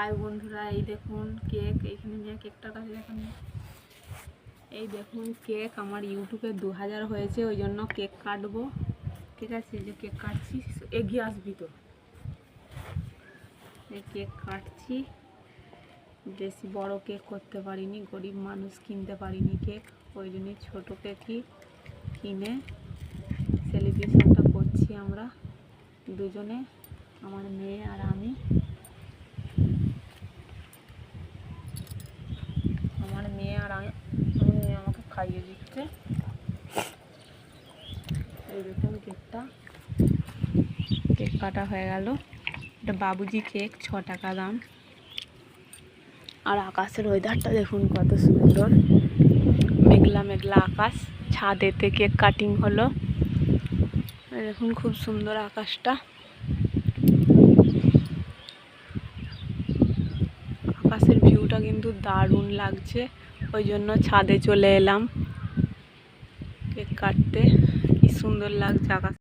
High বন্ধুরা, এই দেখুন কেক এইখানে নিয়ে কেকটার কাছে দেখুন। এই দেখুন কেক আমার ইউটিউবে দু হাজার হয়েছে, ওই জন্য কেক কাটবো। ঠিক আছে যে কেক কাটছি, এগিয়ে আসবি তো। এই কেক কাটছি। বেশি বড় কেক করতে পারিনি, গরিব মানুষ কিনতে পারিনি কেক, ওই জন্যই ছোটো কেকই কিনে সেলিব্রেশনটা করছি আমরা দুজনে, আমার মেয়ে আর আমি আমার মেয়ে আর আমি আমার মেয়ে আমাকে খাইয়ে দিচ্ছে। এই দেখুন কেকটা। কেক কাটা হয়ে গেল। এটা বাবুজি কেক, ছ টাকা দাম। আর আকাশের ওয়েদারটা দেখুন কত সুন্দর। মেঘলা মেঘলা আকাশ। ছাদেতে কেক কাটিং হলো। দেখুন খুব সুন্দর আকাশটা। আকাশের ভিউটা কিন্তু দারুণ লাগছে। ওই জন্য ছাদে চলে এলাম। কেক কাটতে। কি সুন্দর লাগছে আকাশ